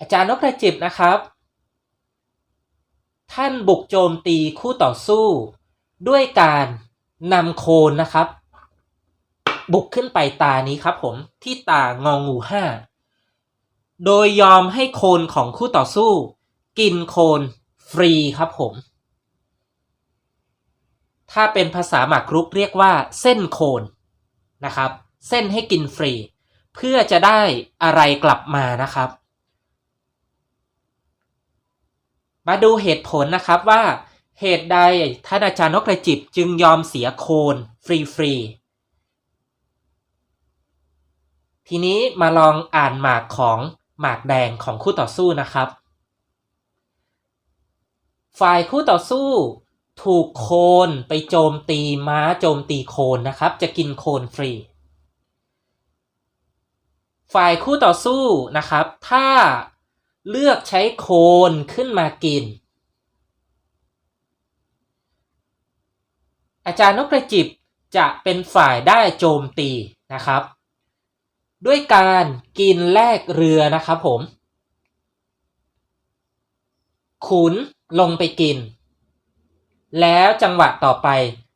อาจารย์นพกระจิบนะครับ ท่านบุกโจมตีคู่ต่อสู้ ด้วยการนำโคนนะครับ บุกขึ้นไปตานี้ครับผมที่ตางองูห้าโดยยอมให้โคนของคู่ต่อสู้ กินโคนฟรีครับผม ถ้าเป็นภาษาหมากรุกเรียกว่าเส้นโคนนะครับ เส้นให้กินฟรี เพื่อจะได้อะไรกลับมานะครับ มาดูเหตุผลนะครับว่าเหตุใดท่านอาจารย์นกกระจิบจึงยอมเสียโคนฟรีๆทีนี้มาลองอ่านหมากของหมากแดงของคู่ต่อสู้นะครับ ฝ่ายคู่ต่อสู้ถูกโคนไปโจมตีม้าโจมตีโคนนะครับ จะกินโคนฟรี ฝ่ายคู่ต่อสู้นะครับ ถ้า เลือกใช้โคนขึ้นมากิน อาจารย์นกกระจิบจะเป็นฝ่ายได้โจมตีนะครับ ด้วยการกินแลกเรือนะครับผม ขุนลงไปกิน แล้วจังหวะต่อไป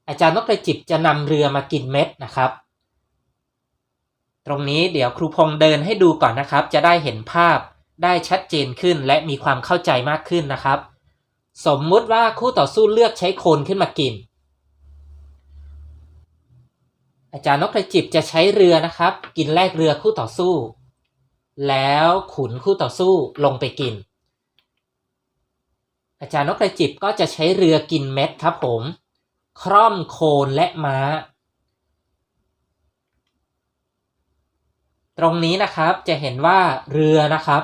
อาจารย์นกกระจิบจะนำเรือมากินเม็ดนะครับ ตรงนี้เดี๋ยวครูพงเดินให้ดูก่อนนะครับ จะได้เห็นภาพ ได้ชัดเจนขึ้นและมีความเข้าใจมากขึ้นนะครับ สมมุติว่าคู่ต่อสู้เลือกใช้โคนขึ้นมากิน อาจารย์นกกระจิบจะใช้เรือนะครับ กินแลกเรือคู่ต่อสู้ แล้วขุนคู่ต่อสู้ลงไปกิน อาจารย์นกกระจิบก็จะใช้เรือกินเม็ดครับผม คร่อมโคนและม้า ตรงนี้นะครับจะเห็นว่าเรือนะครับ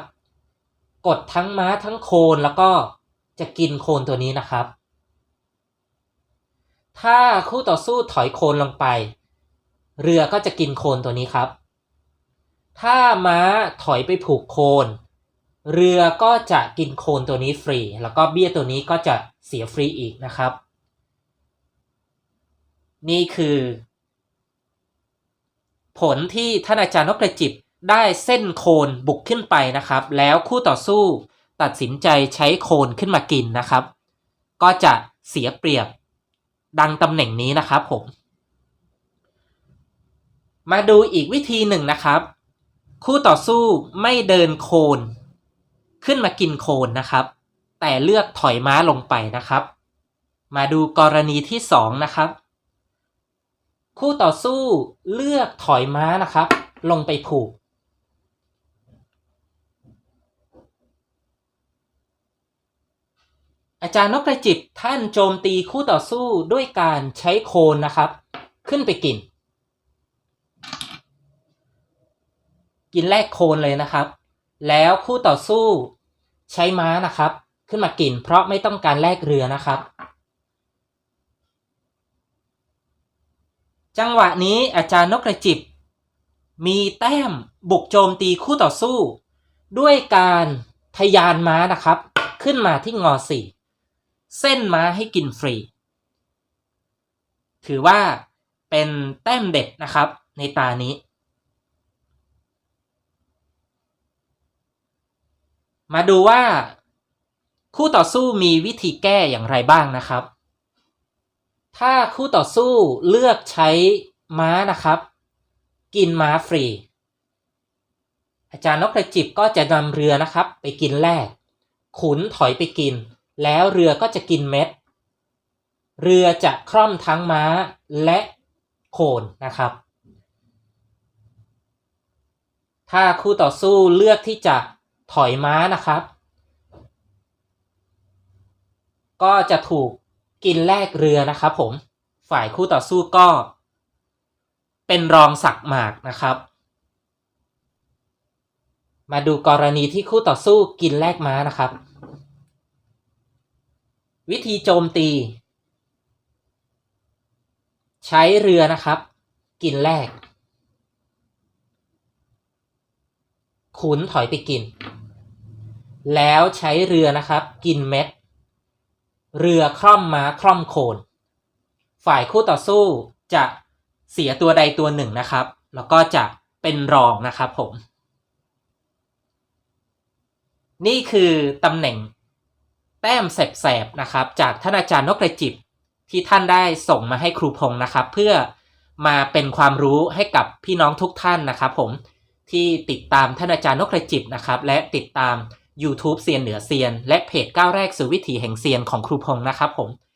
กดทั้งม้าทั้งโคนแล้วก็จะกินโคนตัวนี้นะครับ ถ้าคู่ต่อสู้ถอยโคนลงไป เรือก็จะกินโคนตัวนี้ครับ ถ้าม้าถอยไปผูกโคน เรือก็จะกินโคนตัวนี้ฟรี แล้วก็เบี้ยตัวนี้ก็จะเสียฟรีอีกนะครับ นี่คือ ผลที่ท่านอาจารย์นกกระจิบ ได้เส้นโคนบุกขึ้นไปนะครับ แล้วคู่ต่อสู้ตัดสินใจใช้โคนขึ้นมากินนะครับ ก็จะเสียเปรียบดังตำแหน่งนี้นะครับผม มาดูอีกวิธีหนึ่งนะครับ คู่ต่อสู้ไม่เดินโคน ขึ้นมากินโคนนะครับ แต่เลือกถอยม้าลงไปนะครับ มาดูกรณีที่สองนะครับ คู่ต่อสู้เลือกถอยม้านะครับ ลงไปผูก อาจารย์นกกระจิบท่านโจมตีคู่ต่อสู้ด้วยการใช้โคนนะครับ ขึ้นไปกิน กินแลกโคนเลยนะครับ แล้วคู่ต่อสู้ใช้ม้านะครับ ขึ้นมากิน เพราะไม่ต้องการแลกเรือนะครับ จังหวะนี้อาจารย์นกกระจิบ มีแต้มบุกโจมตีคู่ต่อสู้ ด้วยการทยานม้านะครับ ขึ้นมาที่งอสี่ เส้นม้าให้กินฟรี ถือว่าเป็นแต้มเด็ดนะครับในตานี้ มาดูว่า คู่ต่อสู้มีวิธีแก้อย่างไรบ้างนะครับ ถ้าคู่ต่อสู้เลือกใช้ม้านะครับ กินม้าฟรี อาจารย์นกกระจิบก็จะนำเรือนะครับ ไปกินแรก ขุนถอยไปกิน แล้วเรือก็จะกินเม็ด เรือจะคร่อมทั้งม้าและโคนนะครับ ถ้าคู่ต่อสู้เลือกที่จะถอยม้านะครับ ก็จะถูกกินแลกเรือนะครับผม ฝ่ายคู่ต่อสู้ก็ เป็นรองสักหมากนะครับ มาดูกรณีที่คู่ต่อสู้กินแลกม้านะครับ วิธีโจมตี ใช้เรือนะครับ กินแลกขุนถอยไปกิน แล้วใช้เรือนะครับ กินเม็ด เรือคร่อมม้าคร่อมโคน ฝ่ายคู่ต่อสู้จะเสียตัวใดตัวหนึ่งนะครับ แล้วก็จะเป็นรองนะครับผม นี่คือตำแหน่ง แต้มแสบๆนะครับ จากท่านอาจารย์นกกระจิบที่ท่านได้ส่งมาให้ครูพงศ์นะครับ เพื่อมาเป็นความรู้ให้กับพี่น้องทุกท่านนะครับ ผมที่ติดตามท่านอาจารย์นกกระจิบนะครับ และติดตาม YouTube เซียนเหนือเซียน และเพจก้าวแรกสู่วิถีแห่งเซียนของครูพงศ์นะครับ ผม